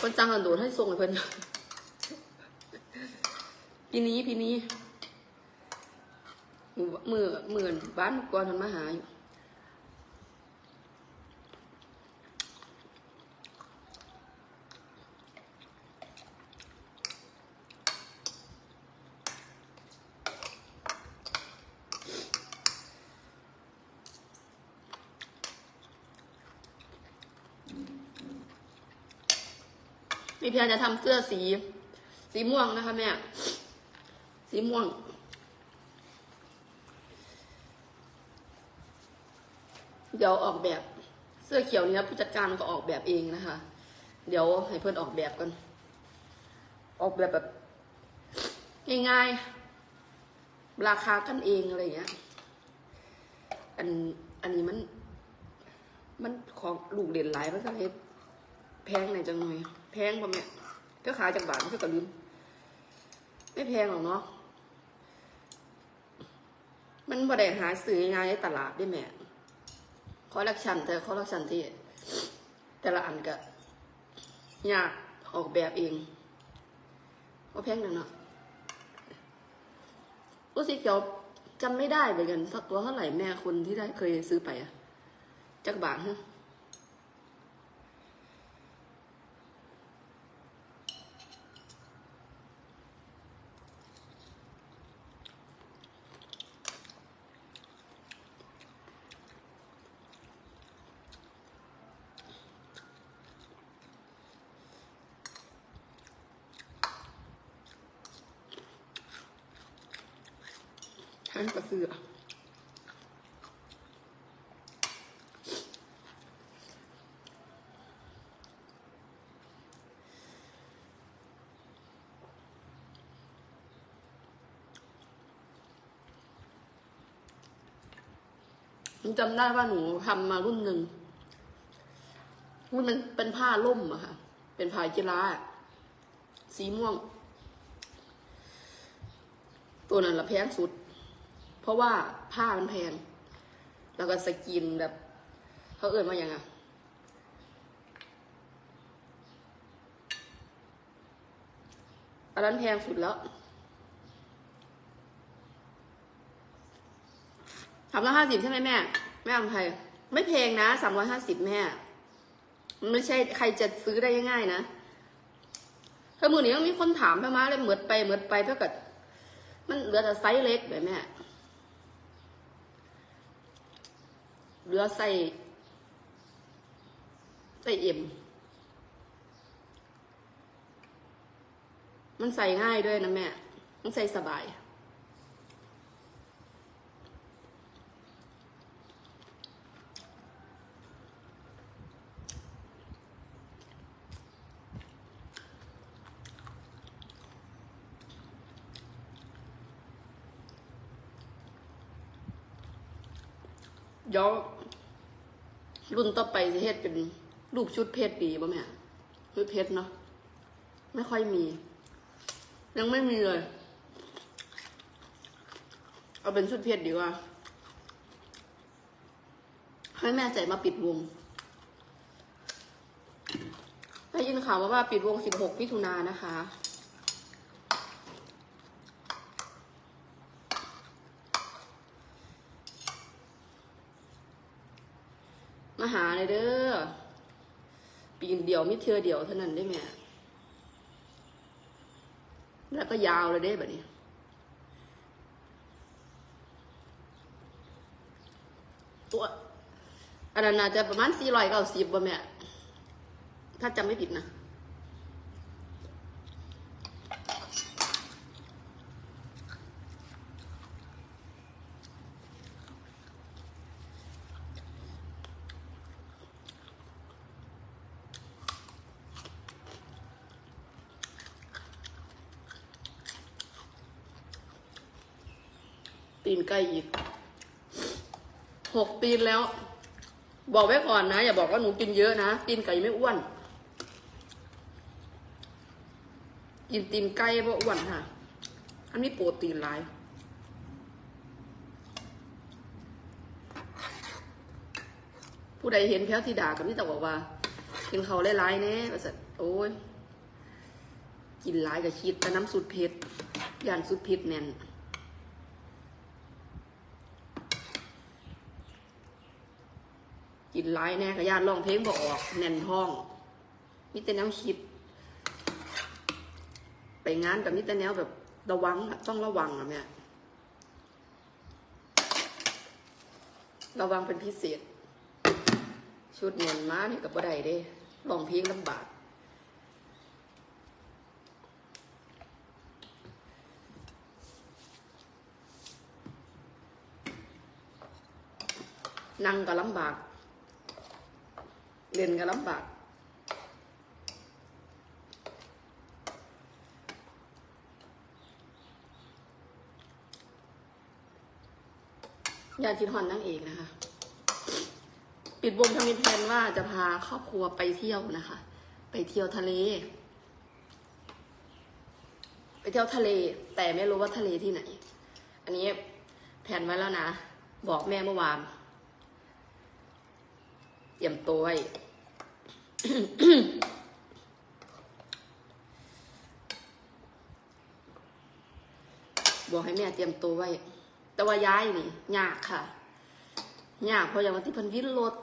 คนจังกันโดดให้ส่งเลยเพื่อนปีนี้ปีนี้มือมือมือบ้านก่อนทันมาหาอยู่ พี่เพียรจะทำเสื้อสี สีม่วงนะคะแม่ สีม่วง เดี๋ยวออกแบบเสื้อเขียวนี้นะผู้จัดการก็ออกแบบเองนะคะ เดี๋ยวให้เพื่อนออกแบบกัน ออกแบบแบบง่ายๆราคากันเองอะไรอย่างเงี้ย อันอันนี้มัน มันของลูกเด่นหลายมันก็เลยแพงหน่อยจังหน่อย แพงป่ะแม่ก็ขายจากบาทมันก็กระลืมไม่แพงหรอกเนาะมันบ่ได้หาซื้อง่ายในตลาดได้แม่คอลเลกชันแต่คอลเลกชันที่ แต่ละอันก็ยากออกแบบเองก็แพงหน่อยเนาะรู้สึกเกี่ยวจำไม่ได้เหมือนกันสักตัวเท่าไหร่แม่คนที่ได้เคยซื้อไปอะจักบาทฮะ ฉันก็ซื้ออะ ผมจำได้ว่าหนูทำมารุ่นหนึ่งรุ่นมันเป็นผ้าล่มอะค่ะ เป็นผ้ากีฬาสีม่วง ตัวนั้นละแพงสุด เพราะว่าผ้ามันแพง แล้วก็สกินแบบ เขาเอ่ยมาอย่างไงอันนั้นแพงสุดแล้วามร้อยห้าสิบใช่ไหมแม่ แม่อำไพไม่แพงนะสามร้อยห้าสิบแม่ มันไม่ใช่ใครจะซื้อได้ง่ายๆนะถ้ามือนี้ต้องมีคนถามเพื่อมาเลยเหมือดไปเหมือดไปเพื่อกับมันเหลือแต่ไซส์เล็กแบบเนี้ยเหลือใส่ใส่เอ็มมันใส่ง่ายด้วยนะแม่ มันใส่สบาย ดี๋ยวรุ่นต่อไปจะเฮ็ดเป็นรูปชุดเพชรดีป่ะแม่ชุดเพชรเนาะไม่ค่อยมี ยังไม่มีเลย เอาเป็นชุดเพชรดีกว่าให้แม่ใส่มาปิดวงได้ยินข่าวมาว่าปิดวง16มิถุนายนนะคะ มาหาเลยเด้อ ปีนเดียวมิเทือเดียวเท่านั้นได้ไหมแล้วก็ยาวเลยได้แบบนี้ ตัวอันนั้นน่าจะประมาณสี่ร้อยเก้าสิบบ่แม่ ถ้าจำไม่ผิดนะ ตีนไก่อีกหกตีนแล้ว บอกไว้ก่อนนะ อย่าบอกว่าหนูกินเยอะนะตีนไก่ไม่อ้วน กินตีนไก่เพราะอ้วนค่ะ อันนี้โปรตีนหลายผู้ใดเห็นแพ้ที่ด่ากับนี่แต่บอกว่า กินเขาวหลายๆแน่ประสันโอ้ย กินหลายกับคิดแต่น้ำสุดเผ็ดยานสุดเผ็ดแน่นินหลายแน่กับย่านร้องเพลงบอออกแน่นท้องมีแต่แนวคิด ไปงานกับมีแต่แนวแบบระวังต้องระวังอะแม่ระวังเป็นพิเศษ ชุดเงินมาเนี่ยกับบ่ได้เด้ร้องเพลงลำบากนั่งก็ลำบาก เล่นก็ลำบากอยากคิดฮอนนั่งเองนะคะ ปิดวงทำมินแทนว่าจะพาครอบครัวไปเที่ยวนะคะ ไปเที่ยวทะเล ไปเที่ยวทะเล แต่ไม่รู้ว่าทะเลที่ไหน อันนี้แผนไว้แล้วนะ บอกแม่เมื่อวานเตรียมตัวไว้ บอกให้แม่เตรียมตัวไว้ แต่ว่าย้ายนี่ยากค่ะยากเพราะอย่างวันที่พันวินรถ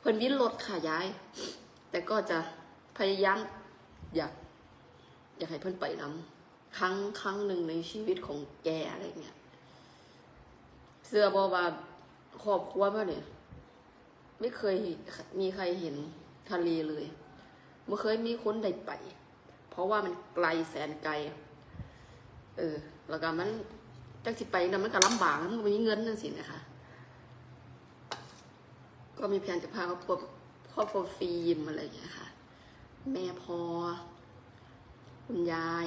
เพิ่นวินรถค่ะย้าย แต่ก็จะพยายามอยาก อยากให้เพิ่นไปน้ำครั้งครั้งหนึ่งในชีวิตของแกอะไรเงี้ย เสื้อบอว่าครอบครัวมาเนี่ย ไม่เคยมีใครเห็นทะเลเลยไม่เคยมีคนใดไป เพราะว่ามันไกลแสนไกล เออ แล้วก็มันจักสิไปนะมันก็ลำบากมันก็มีเงินนั่นสินะคะ ก็มีแผนจะพาครอบครัวครอบครัวฟิล์มอะไรอย่างเงี้ยค่ะ แม่พอ คุณยาย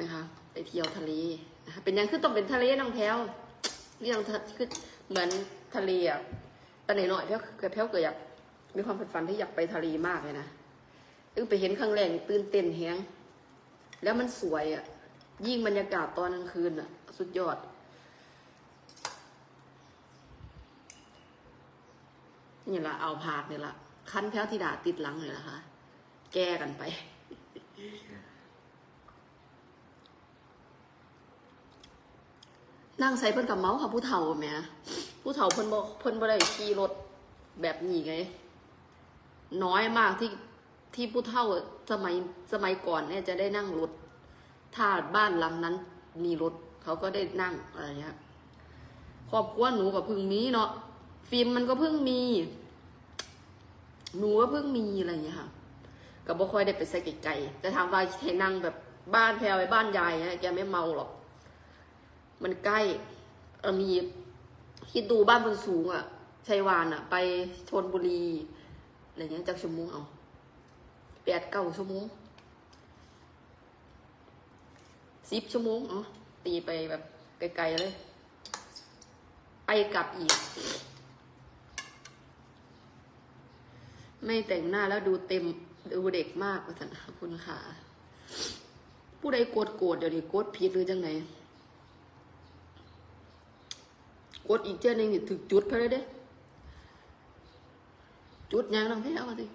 นะคะไปเที่ยวทะเล เป็นยังคือต้องเป็นทะเลน้องแพวเรื่องคือเหมือนทะเลอะตอนไหนหน่อยแพลวเกิดแพลวเกิดอยากมีความฝันที่อยากไปทะเลมากเลยนะเออไปเห็นครั้งแรกตื่นเต้นแฮงแล้วมันสวยอะ ยิ่งบรรยากาศตอนกลางคืนอะ สุดยอด นี่ละเอาผาดนี่ละคันแพ้วที่ดาติดหลังเลยนะคะ แก้กันไป นั่งใส่เพิ่นกับเมาส์ค่ะผู้เฒ่าแหม่ผู้เฒ่าเพิ่นบ่เพิ่นบ่ได้ขี่รถแบบนี้ไง น้อยมากที่ที่ผู้เฒ่าสมัยสมัยก่อนเนี่ยจะได้นั่งรถถ้าบ้านหลังนั้นมีรถเขาก็ได้นั่งอะไรเงี้ยครอบครัวหนูกับพึ่งมีเนาะฟิล์มมันก็เพิ่งมี หนูก็เพิ่งมีอะไรอย่างเงี้ยค่ะก็บ่ค่อยได้ไปใส่ไกลๆแต่ถามว่าให้นั่งแบบบ้านแพรไปบ้านยายเนี่ยแกไม่เมาหรอก มันใกล้มีคิดดูบ้านบนสูงอะ่ะชัยวานอะ่ะ ไปชนบุรีอะไรเงี้ยจากชั่วโมงเอาแปดเก้าชั่วโมงสิบชั่วโมงเอ๋อตีไปแบบไกลๆเลย ไปกลับอีก ไม่แต่งหน้าแล้วดูเต็มดูเด็กมากว่าสันขอบคุณค่ะ ผู้ใดโกรธโกรธเดี๋ยวนี้โกรธผิดหรือจังไหน กดอีกเจ้าหนึ่งนี่ถึกจุดไปเลยเด้ จุดยังน้องพี่เอามาสิ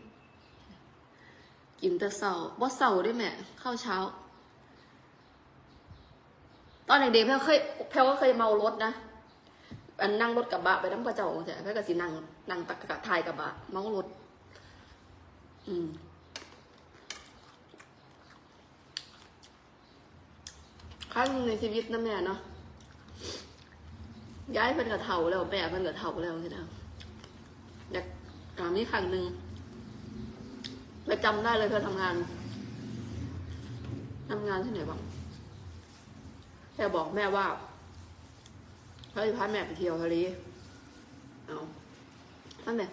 กินแต่เสาบ่เสาได้แม่ข้าวเช้า ตอนเด็กๆแพลวเคยแพลวก็เคยเมารถนะอันนั่งรถกระบะไปน้ำกระเจ้าใช่แพลวก็สินั่งนั่งตักะทายกระบะเมารถ อืมครั้งในชีวิตนะแม่เนาะ ย้ายเพิ่นกับเทาแล้วแม่เพิ่นกับเทาแล้วใช่ไหมอยากถามนี่ครั้งหนึ่งเราจำได้เลยเธอทำงานทำงานที่ไหนบ้างแค่บอกแม่ว่าเขาจะพาแม่ไปเที่ยวทะเลเอานั่นแหละ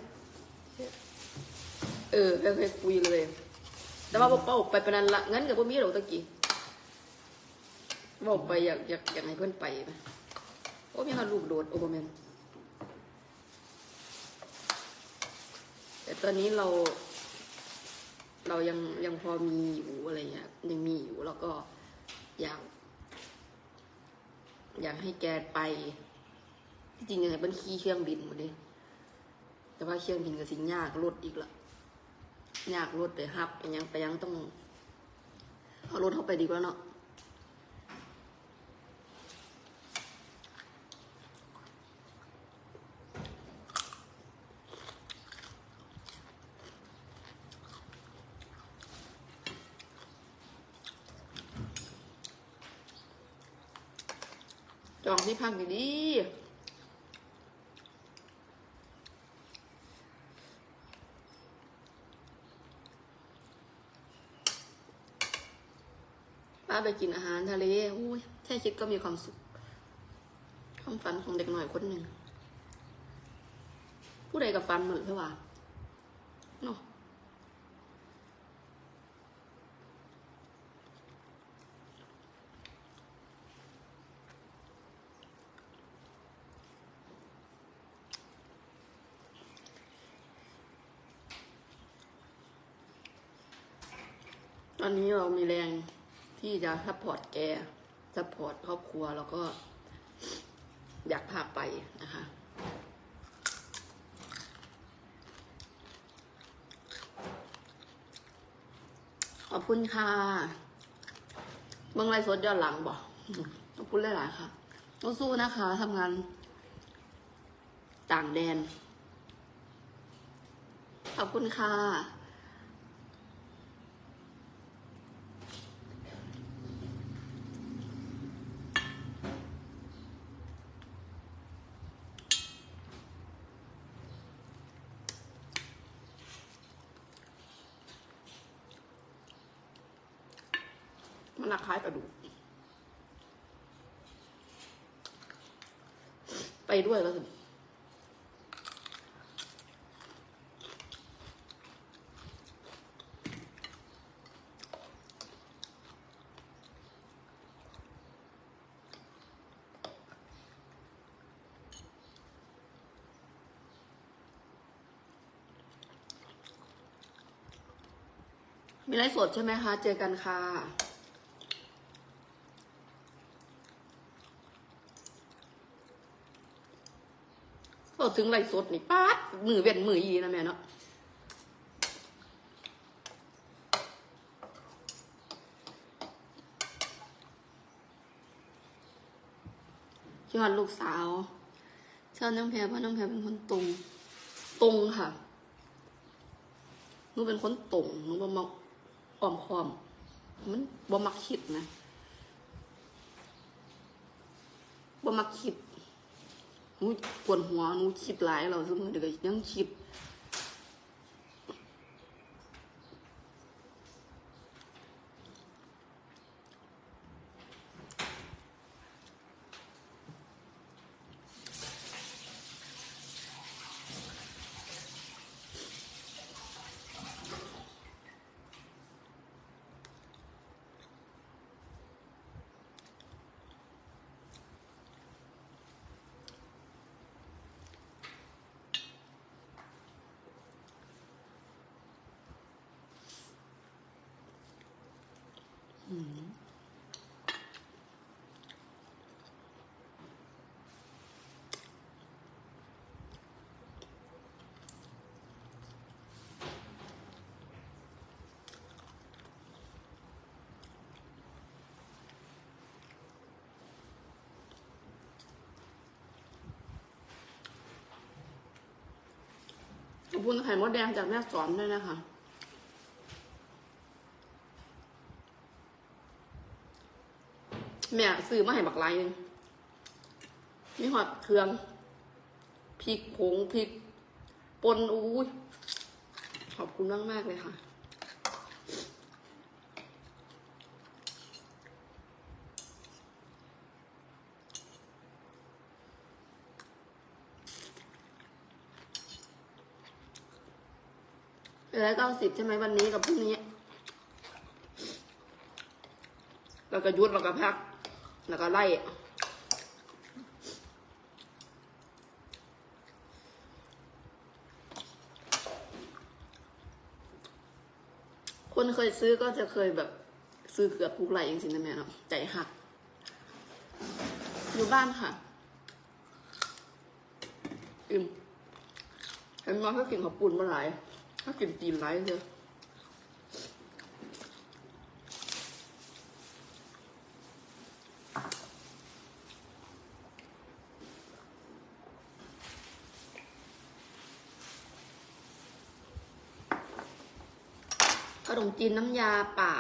เออค่เคยคุยเลย แต่ว่าบอกไปเป็นนันละงั้นกับพวกมีหรอตะกี้บอกไปอยากอยากอยากให้เพื่อนไปนะ โอ้มีฮอดลูกโดดโอเปอร์แมนแต่ตอนนี้เรา เรายังยังพอมีอยู่อะไรเงี้ยยังมีอยู่แล้วก็อยากอยากให้แกไปที่จริงยากให้เป็นขี่เครื่องบินหมดเลยแต่ว่าเครื่องบินก็สิยากรถอีกละยากรถเลยครับไปยังไปยังต้องเอารถเข้าไปดีกว่าเนาะ องที่พักดีๆป้าไปกินอาหารทะเลอุ้ยแค่คิดก็มีความสุข ความฝันของเด็กหน่อยคนหนึ่ง ผู้ใดกับฝันเหมือนเพื่อว่าเนาะ ตอนนี้เรามีแรงที่จะซัพพอร์ตแกซัพพอร์ตครอบครัวแล้วก็ อยากพาไปนะคะขอบคุณค่ะเมืองไรสดย้อนหลังบอกขอบคุณหลายๆค่ะต้องสู้นะคะทำงานต่างแดน ขอบคุณค่ะ มันหนักคล้ายกระดูก ไปด้วยแล้วสิมีไลฟ์สดใช่ไหมคะ เจอกันค่ะ พอถึงไลฟ์สดนี่ป๊าดมือเวียนมือยีนะแม่เนาะยอดลูกสาวชอบน้องแพรเพราะน้องแพรเป็นคนตรง ตรงค่ะหนูเป็นคนตรงหนูบ่มักอ้อมคอม มันบ่มักคิดนะบ่มักคิด หนูปวดหัวหนูคิดหลายเราสมอเดี๋ยวก็ยังคิด ขอบคุณไข่มดแดงจากแม่สอนด้วยนะคะ แม่ซื้อมาให้บักไลายหนึงมีหอดเครื่องพริกผงพริกปนอู้ยขอบคุณมากมากเลยค่ะเหลือเก้าสิบใช่ไหมวันนี้กับพรุ่งนี้แล้วก็ยุดแล้วก็พัก แล้วก็ไล่คนเคยซื้อก็จะเคยแบบซื้อเกือบทุกไร่จริงๆนะแม่เนาะใจหัก อยู่บ้านค่ะอิ่มเห็นมาเขากินข้าปุ้นมาหลายเขากินตีนหลายเลย ขนมจีนน้ำยาป่า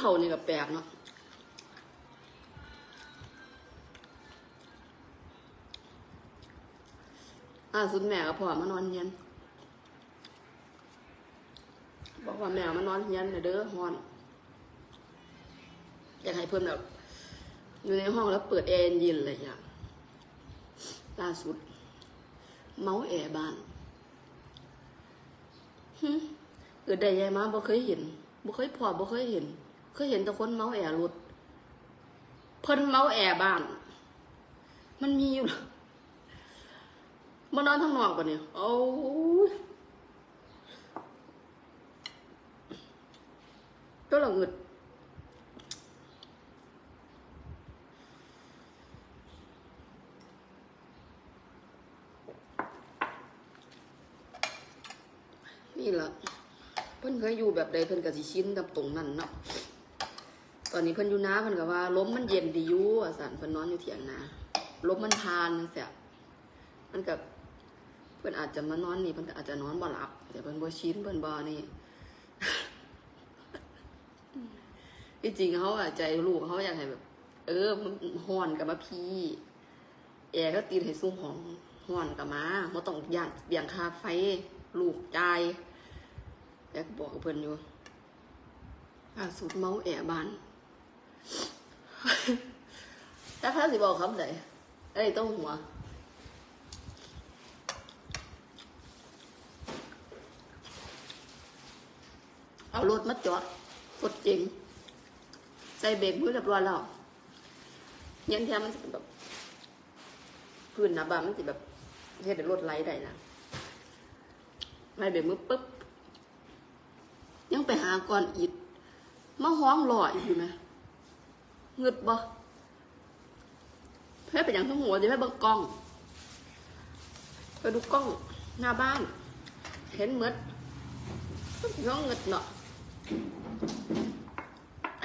เฒ่านี่ก็แปลกเนาะอ่าสุดแม่ก็พอมานอนเฮียน บอกว่าแม่มานอนเฮียนน่เด้อฮอน อยากให้เพิ่นแบบอยู่ในห้องแล้วเปิดแอร์เย็นเลยอย่างล่าสุด เมาแอร์บ้านหึเกิดได้ยายมาบ่เคยเห็นบ่เคยพอบ่เคยเห็น เคยเห็นแต่คนเมาส์แอร์รถเพิ่นเมาส์แอบ้าน มันมีอยู่หรอมานอนทางนอกปะเนี่ยโอ้ยก็ละเงิดนี่แหละเพิ่นเคยอยู่แบบใดเพิ่นก็สิชินกับตรงนั้นเนาะ ตอนนี้เพิ่นอยู่นาเพิ่นก็ว่าลมมันเย็นดีอยู่อะสันเพิ่นนอนอยู่เถียงนาลมมันพานจังซี่มันกับเพิ่นอาจจะมานอนนี่เพิ่นก็อาจจะนอนบ่หลับแต่เพิ่นบ่ชินเพิ่นบ่นี่ที่จริงเขาอะใจลูกเขาอยากให้แบบ เออมันฮ้อนกับมาพี่ แอร์ก็ตีนให้ซุ้มของฮ้อนกับมาบ่ต้องย่านเบี่ยงคาไฟลูกใจแล้วก็บอกกับเพิ่นอยู่ล่าสุดเมาแอบบ้าน แต่เขาสิบอกคำไหนเอ้ยต้องหัวเอารถมาจอดรถเจ๋งใส่เบรกมือเรียบร้อยแล้วยันแทมมันจะแบบพื้นหนาบานมันจะแบบเฮ็ดให้รถไหลได้นะไม่เบรกมือปุ๊บ ยังไปหาก่อนอิดมาห้องรออีกอยู่ไหม เงึดบ่เพื่อไปอย่างทั้งหัวจะไปเบิ่งกล้อง ไปดูกล้องหน้าบ้าน เห็นเหมือนน้องเงึดเนาะ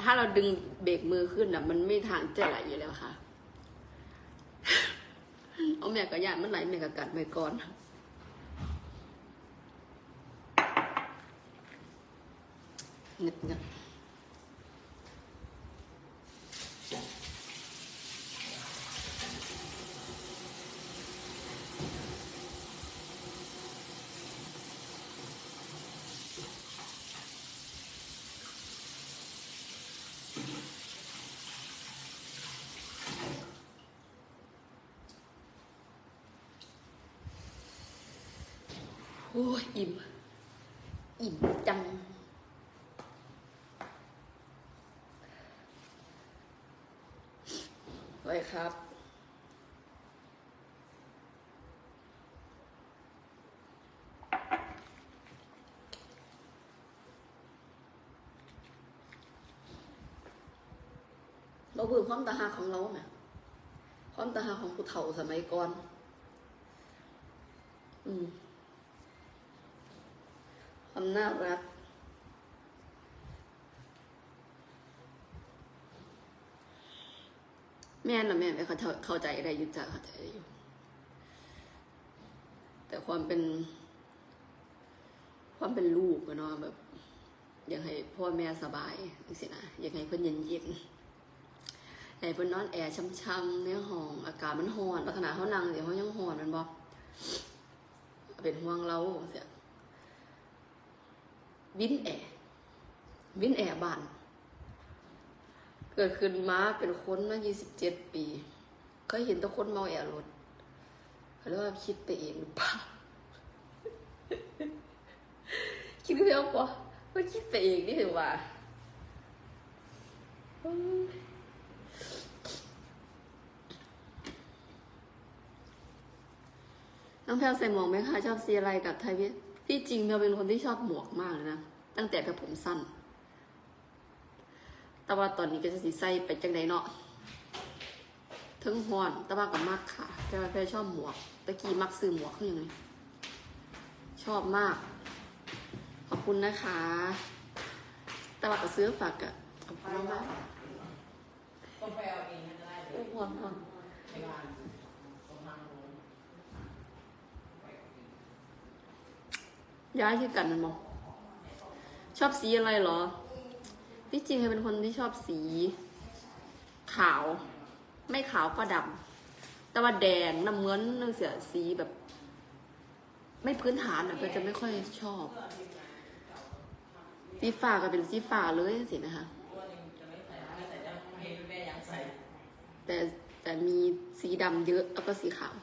ถ้าเราดึงเบรกมือขึ้นอะ มันไม่ทางจะไหลอยู่แล้วค่ะ เอาแม่กระยานมันไหลแม่กระกัดไปก่อนเงึดเงึด อ้ยอิ่ม อิ่มจัง ไว้ครับเราเบื่อความตาหาของเราไหมความตาหาของผู้เฒ่าสมัยก่อน อืม ความน่ารัก แม่นะแม่ไม่เข้าใจเข้าใจอะไรยุจ้ะเข้าใจได้อยู่ แต่ความเป็น ความเป็นลูกเนาะแบบ อยากให้พ่อแม่สบายจังสินะอยากให้เพื่อนเย็นเย็นให้เพิ่นนอนแอร์ช่ำๆในห้องอากาศมันร้อนลักษณะเขานั่งเดี๋ยวเขายังร้อนมันบ่เป็นห่วงเราเสีย วินแอวินแอบ้าน เกิดขึ้นมาเป็นคนมา27 ปีเคยเห็นตัวคนเมาแอรถเขาเรียกว่าคิดไปเองหรือเปล่าคิดไปเองปะว่คิดไปเองนี่ถือว่าน้องแพลวใส่หมวกไหมคะ ชอบสีอะไรกับไทยพี่ที่ จริงเราเป็นคนที่ชอบหมวกมากเลยนะ ตั้งแต่กับผมสั้น แต่ว่าตอนนี้ก็จะสีใส่ไปจังไดเนาะถึงหอนแต่ว่ากับมักค่ะ แต่ว่าแพลชอบหมวก ตะกี้มักซื้อหมวกขึ้นยังไงชอบมาก ขอบคุณนะคะ แต่ว่าก็ซื้อฝากอะขอบคุณมากต้องไปเอาเองก็ได้เลๆยหอนหอน ในบ้านตรงทางนู้น ย้ายที่กันมันมองชอบสีอะไรเหรอ ที่จริงเคยเป็นคนที่ชอบสี ขาว ไม่ขาวก็ดำแต่ว่าแดงน้ำเงินนั่นเสียสีแบบ ไม่พื้นฐานอะก็จะไม่ค่อยชอบ สีฟ้าก็เป็นสีฟ้าเลยสินะคะแต่แต่มีสีดำเยอะแล้วก็สีขาว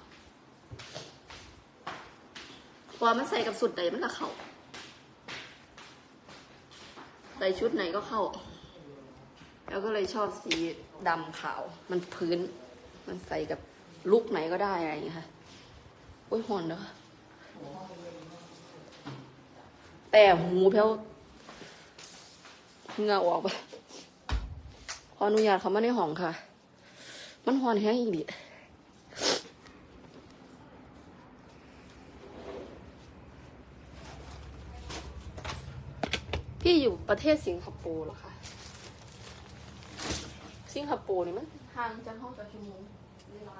พอมันใส่กับสุดใดมันก็เข้าใส่ชุดไหนก็เข้า แล้วก็เลยชอบสีดำขาว มันพื้น มันใส่กับลุกไหนก็ได้อะไรอย่างเงี้ยค่ะโอ้ยหอนเนอะแต่หูเพลวเงาออกไปขออนุญาตเขาไมาในห้องค่ะ มันหอนแห้งอีกดิ พี่อยู่ประเทศสิงคโปร์เหรอคะ สิงคโปร์นี่มัน ห่างจากห้องกับชั่วโมงเวลา